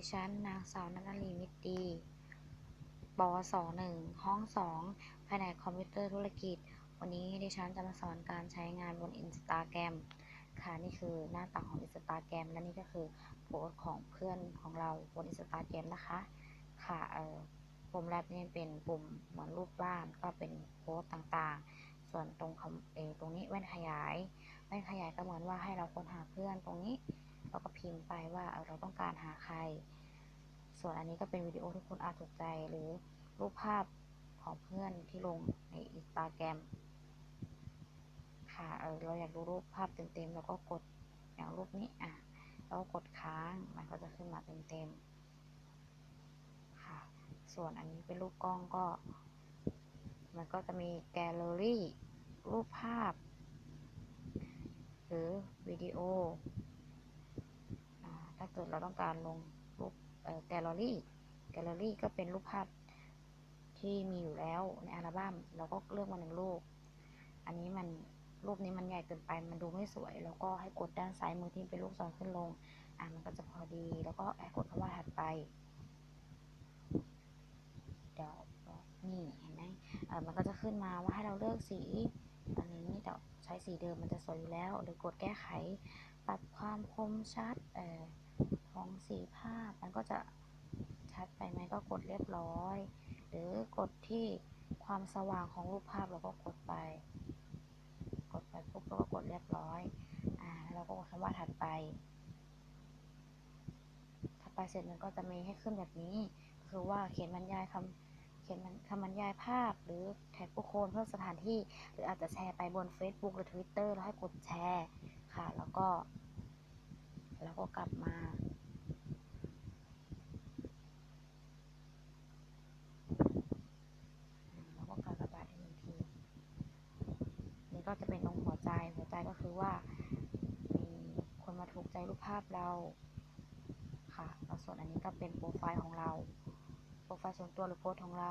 ดิฉัน นางสาวนันลีมิตรดีปวสหนึ่งห้องสองแผนกคอมพิวเตอร์ธุรกิจ วันนี้ดิฉันจะมาสอนการใช้งานบน Instagram ค่ะนี่คือหน้าต่างของ Instagram และนี่ก็คือโพสต์ของเพื่อนของเราบน Instagram นะคะ ค่ะเอ่อปุ่มแรกนี่เป็นปุ่มเหมือนรูปบ้านก็เป็นโพสต์ต่างๆ ส่วนตรงคำเอตรงนี้แว่นขยาย แว่นขยายก็เหมือนว่าให้เราค้นหาเพื่อนตรงนี้ เราก็พิมพ์ไปว่าเราต้องการหาใคร ส่วนอันนี้ก็เป็นวิดีโอที่คุณอาจถูกใจหรือรูปภาพของเพื่อนที่ลงในอินสตาแกรมค่ะเออเราอยากดูรูปภาพเต็มๆเราก็กดอย่างรูปนี้อะเราก็กดค้างมันก็จะขึ้นมาเต็มๆค่ะ ส่วนอันนี้เป็นรูปกล้องก็ มันก็จะมีแกลเลอรี่ รูปภาพ หรือวิดีโอ เกิดเราต้องการลงรูปแกลเลอรี่แกลเลอรี่ก็เป็นรูปภาพที่มีอยู่แล้วในอัลบั้มเราก็เลือกมาหนึ่งรูป อันนี้มันรูปนี้มันใหญ่เกินไปมันดูไม่สวย แล้วก็ให้กดด้านซ้ายมือที่เป็นลูกศรขึ้นลง อ่ามันก็จะพอดี แล้วก็ให้กดคำว่าถัดไป เดี๋ยวนี่เห็นไหมเออมันก็จะขึ้นมาว่าให้เราเลือกสี ช้สีเดิมมันจะสวยอยู่แล้ว หรือกดแก้ไข ปรับความคมชัดออของสีภาพมันก็จะชัดไปไหมก็กดเรียบร้อย หรือกดที่ความสว่างของรูปภาพเราก็กดไป กดไปปุ๊บเราก็กดเรียบร้อยอ่าเราก็กดคำว่าถัดไป ถัดไปเสร็จมันก็จะมีให้ขึ้นแบบนี้ คือว่าเขียนบรรยายคำเขียนคำบรรยายภาพ หรือแท็กผู้คนเพื่อสถานที่ หรืออาจจะแชร์ไปบน Facebook หรือ Twitter แล้วให้กดแชร์ค่ะ แล้วก็ แล้วก็กลับมา แล้วก็การระบายอีกหนึ่งทีนี่ก็จะเป็นตรงหัวใจหัวใจก็คือว่า มีคนมาถูกใจรูปภาพเราค่ะแล้วส่วนอันนี้ก็เป็นโปรไฟล์ของเราโปรไฟล์ส่วนตัวหรือโพสต์ของเรา